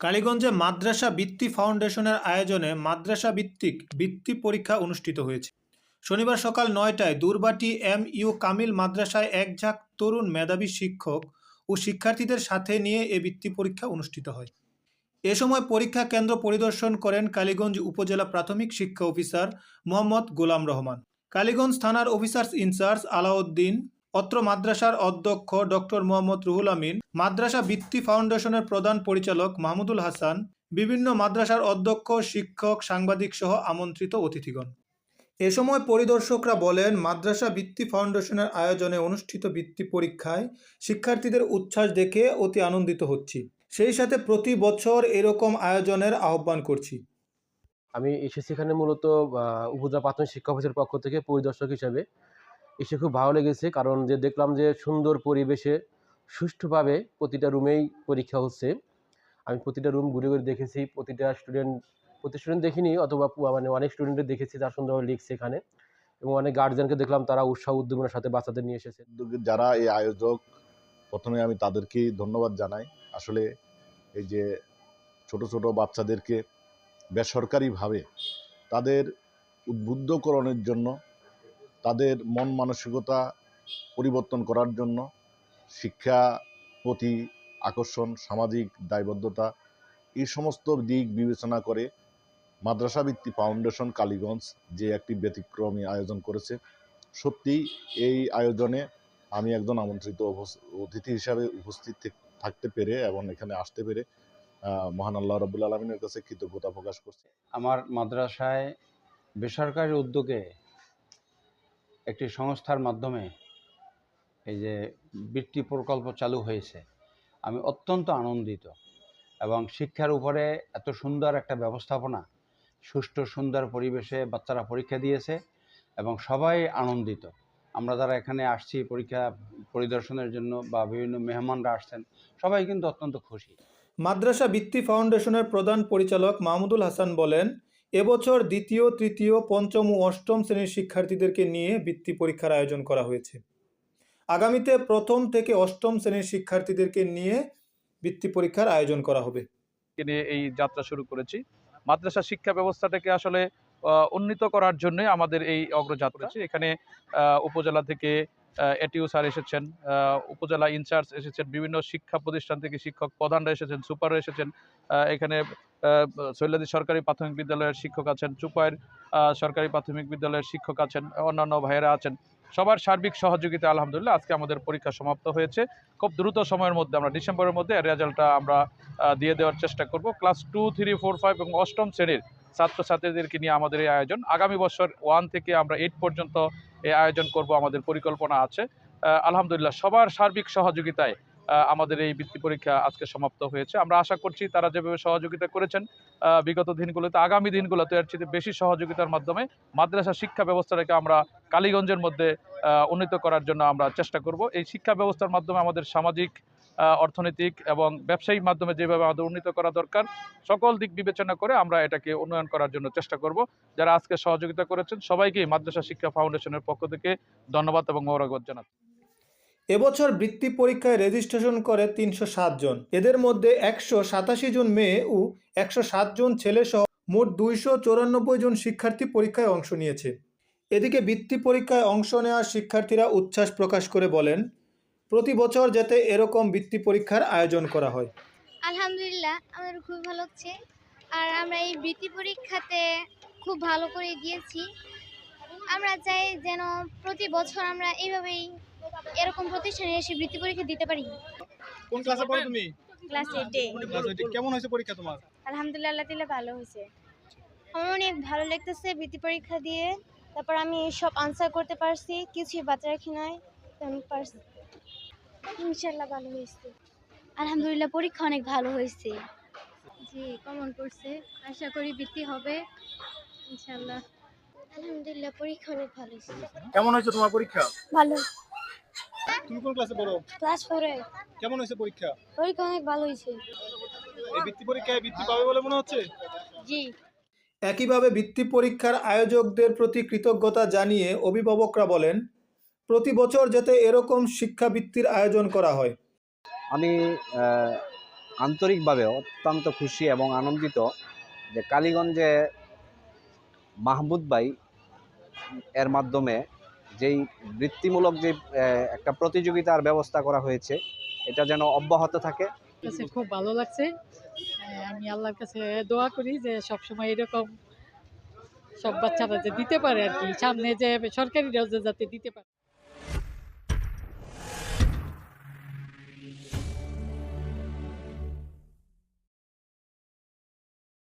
কালীগঞ্জে মাদ্রাসা বৃত্তি ফাউন্ডেশনের আয়োজনে মাদ্রাসা ভিত্তিক বৃত্তি পরীক্ষা অনুষ্ঠিত হয়েছে। শনিবার সকাল নয়টায় দুর্বাটি এম ইউ কামিল মাদ্রাসায় এক ঝাঁক তরুণ মেধাবী শিক্ষক ও শিক্ষার্থীদের সাথে নিয়ে এ বৃত্তি পরীক্ষা অনুষ্ঠিত হয়। এ সময় পরীক্ষা কেন্দ্র পরিদর্শন করেন কালীগঞ্জ উপজেলা প্রাথমিক শিক্ষা অফিসার মোহাম্মদ গোলাম রহমান। কালীগঞ্জ থানার অফিসার্স ইনচার্জ আলাউদ্দিন অত্র মাদ্রাসার অধ্যক্ষ ডক্টর মোহাম্মদ রুহুল আমিন, মাদ্রাসা বৃত্তি ফাউন্ডেশনের প্রধান পরিচালক মাহমুদুল হাসান, বিভিন্ন মাদ্রাসার অধ্যক্ষ, শিক্ষক, সাংবাদিক সহ আমন্ত্রিত অতিথিগণ। এ সময় পরিদর্শকরা বলেন, মাদ্রাসা বৃত্তি ফাউন্ডেশনের আয়োজনে অনুষ্ঠিত বৃত্তি পরীক্ষায় শিক্ষার্থীদের উচ্ছ্বাস দেখে অতি আনন্দিত হচ্ছি। সেই সাথে প্রতি বছর এরকম আয়োজনের আহ্বান করছি। আমি এসেছি এখানে মূলত উপজেলা প্রাথমিক শিক্ষা অফিসের পক্ষ থেকে পরিদর্শক হিসেবে এসে খুব ভালো লেগেছে, কারণ যে দেখলাম যে সুন্দর পরিবেশে সুষ্ঠুভাবে প্রতিটা রুমেই পরীক্ষা হচ্ছে। আমি প্রতিটা রুম ঘুরে ঘুরে দেখেছি, প্রতিটা স্টুডেন্ট প্রতি স্টুডেন্ট দেখিনি অথবা মানে অনেক স্টুডেন্টদের দেখেছি তারা সুন্দরভাবে লিখছে এখানে। এবং অনেক গার্জিয়ানকে দেখলাম তারা উৎসাহ উদ্দীপনার সাথে বাচ্চাদের নিয়ে এসেছে। যারা এই আয়োজক, প্রথমে আমি তাদেরকেই ধন্যবাদ জানাই। আসলে এই যে ছোট ছোট বাচ্চাদেরকে বেসরকারিভাবে তাদের উদ্বুদ্ধকরণের জন্য তাদের মন মানসিকতা পরিবর্তন করার জন্য শিক্ষা প্রতি আকর্ষণ, সামাজিক দায়বদ্ধতা, এই সমস্ত দিক বিবেচনা করে মাদ্রাসা ভিত্তি ফাউন্ডেশন কালীগঞ্জ যে একটি ব্যতিক্রমী আয়োজন করেছে সত্যি এই আয়োজনে আমি একজন আমন্ত্রিত অতিথি হিসাবে উপস্থিত থেক- থাকতে পেরে এবং এখানে আসতে পেরে মহান আল্লাহ রবুল আলমিনের কাছে কৃতজ্ঞতা প্রকাশ করছি। আমার মাদ্রাসায় বেসরকারি উদ্যোগে একটি সংস্থার মাধ্যমে এই যে বৃত্তি প্রকল্প চালু হয়েছে। আমি অত্যন্ত আনন্দিত এবং শিক্ষার উপরে এত সুন্দর একটা ব্যবস্থাপনা, সুষ্ঠু, সুন্দর পরিবেশে বাচ্চারা পরীক্ষা দিয়েছে এবং সবাই আনন্দিত। আমরা যারা এখানে আসছি পরীক্ষা পরিদর্শনের জন্য বা বিভিন্ন মেহমানরা আসছেন, সবাই কিন্তু অত্যন্ত খুশি। মাদ্রাসা বৃত্তি ফাউন্ডেশনের প্রধান পরিচালক মাহমুদুল হাসান বলেন এবছর দ্বিতীয়, তৃতীয়, পঞ্চম ও অষ্টম শ্রেণির শিক্ষার্থীদেরকে নিয়ে বৃত্তি পরীক্ষার আয়োজন করা হয়েছে। আগামীতে প্রথম থেকে অষ্টম শ্রেণির শিক্ষার্থীদেরকে নিয়ে বৃত্তি পরীক্ষার আয়োজন করা হবে। নিয়ে এই যাত্রা শুরু করেছি। মাদ্রাসা শিক্ষা ব্যবস্থাটাকে আসলে উন্নীত করার জন্যই আমাদের এই অগ্রযাত্রা এখানে উপজেলা থেকে এটিউ স্যার এসেছেন উপজেলা ইনচার্জ এসেছেন বিভিন্ন শিক্ষা প্রতিষ্ঠান থেকে শিক্ষক প্রধানরা এসেছেন সুপাররা এসেছেন এখানে সৈলাদি সরকারি প্রাথমিক বিদ্যালয়ের শিক্ষক আছেন চুপাইয়ের আহ, সরকারি প্রাথমিক বিদ্যালয়ের শিক্ষক আছেন অন্যান্য ভাইয়েরা আছেন। সবার সার্বিক সহযোগিতা আলহামদুলিল্লাহ আজকে আমাদের পরীক্ষা সমাপ্ত হয়েছে। খুব দ্রুত সময়ের মধ্যে আমরা ডিসেম্বরের মধ্যে রেজাল্টটা আমরা দিয়ে দেওয়ার চেষ্টা করব। Class two three four five এবং অষ্টম শ্রেণির ছাত্রছাত্রীদেরকে নিয়ে আমাদের এই আয়োজন। আগামী বছর ওয়ান থেকে আমরা এইট পর্যন্ত এই আয়োজন করব, আমাদের পরিকল্পনা আছে। আলহামদুলিল্লাহ, সবার সার্বিক সহযোগিতায় আমাদের এই বৃত্তি পরীক্ষা আজকে সমাপ্ত হয়েছে। আমরা আশা করছি তারা যেভাবে সহযোগিতা করেছেন বিগত দিনগুলোতে, আগামী দিনগুলোতে এর চেয়ে বেশি সহযোগিতার মাধ্যমে মাদ্রাসা শিক্ষা ব্যবস্থাটাকে আমরা কালীগঞ্জের মধ্যে উন্নীত করার জন্য আমরা চেষ্টা করব। এই শিক্ষা ব্যবস্থার মাধ্যমে আমাদের সামাজিক অর্থনৈতিক এবং ব্যবসায়িক মাধ্যমে যেভাবে আমাদের উন্নীত করা দরকার, সকল দিক বিবেচনা করে আমরা এটাকে উন্নয়ন করার জন্য চেষ্টা করব। যারা আজকে সহযোগিতা করেছেন সবাইকে মাদ্রাসা শিক্ষা ফাউন্ডেশনের পক্ষ থেকে ধন্যবাদ এবং মোবারকবাদ জানাচ্ছি। এবছর বৃত্তি পরীক্ষায় রেজিস্ট্রেশন করে তিনশো জন। এদের মধ্যে একশো সাতাশি জন মেয়ে ও একশো সাত জন ছেলে সহ মোট দুইশো জন শিক্ষার্থী পরীক্ষায় অংশ নিয়েছে। এদিকে বৃত্তি পরীক্ষায় অংশ নেওয়া শিক্ষার্থীরা উচ্ছ্বাস প্রকাশ করে বলেন প্রতি বছর যাতে এরকম বৃত্তি পরীক্ষার আয়োজন করা হয়। আলহামদুলিল্লাহ আমাদের খুব ভালো লাগছে। আর আমরা এই বৃত্তি পরীক্ষাতে খুব ভালো করে দিয়েছি আমরা চাই যেন প্রতি বছর আমরা এইভাবেই এরকম প্রতিষ্ঠানে এসে বৃত্তি পরীক্ষা দিতে পারি। কোন ক্লাসে পড়ো তুমি? ক্লাস এইটে। ক্লাস এইটে? কেমন হয়েছে পরীক্ষা তোমার? আলহামদুলিল্লাহ আল্লাহ তাআলা ভালো হয়েছে। আমার অনেক ভালো লাগতেছে বৃত্তি পরীক্ষা দিয়ে। তারপর আমি সব আনসার করতে পারছি কিছুই বাচ্চা রাখি নাই। আমি পারছি। ইনশাল্লাহ ভালো হয়েছে। আলহামদুলিল্লাহ পরীক্ষা অনেক ভালো হয়েছে। জি কমন করছে আশা করি বৃত্তি হবে ইনশাল্লাহ আলহামদুলিল্লাহ পরীক্ষা অনেক ভালো হয়েছে। কেমন হয়েছে তোমার পরীক্ষা? ভালো। তুমি কোন ক্লাসে পড়ো? ক্লাস ফোরে। কেমন হয়েছে পরীক্ষা? পরীক্ষা অনেক ভালো হয়েছে। এই বৃত্তি পরীক্ষায় বৃত্তি পাবে বলে মনে হচ্ছে? জি। একইভাবে বৃত্তি পরীক্ষার আয়োজকদের প্রতি কৃতজ্ঞতা জানিয়ে অভিভাবকরা বলেন প্রতি বছর যাতে এরকম শিক্ষাবৃত্তির আয়োজন করা হয়। আমি আন্তরিকভাবে অত্যন্ত খুশি এবং আনন্দিত যে কালীগঞ্জে মাহমুদ ভাই এর মাধ্যমে যেই বৃত্তিমূলক যে একটা প্রতিযোগিতার ব্যবস্থা করা হয়েছে এটা যেন অব্যাহত থাকে। কাছে খুব ভালো লাগছে। আমি আল্লাহর কাছে দোয়া করি যে সবসময় এরকম সব বাচ্চারা যে দিতে পারে আর কি সামনে যে সরকারিরাও যে যাতে দিতে পারে।